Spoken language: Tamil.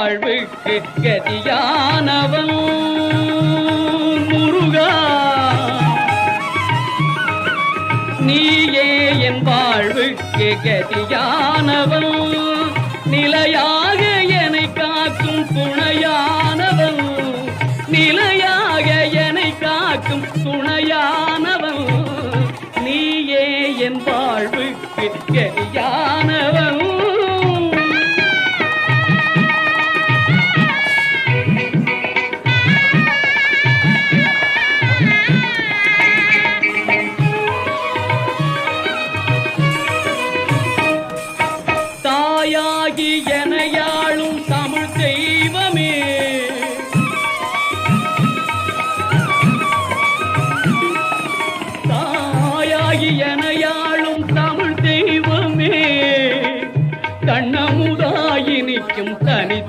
வாழ்வுக்கு கதியானவன் முருகா. நீயே என் வாழ்வுக்கு கதியானவன். நிலையாக என்னை காக்கும் துணையானவன். நிலையாக என்னை காக்கும் துணையானவன். நீயே என் வாழ்வுக்கு கதியானவன். ஆகி எனையாளும் தமிழ் தெய்வமே. தாயாகி எனையாளும் தமிழ் தெய்வமே. கண்ணமுதாயி நிற்கும் தனி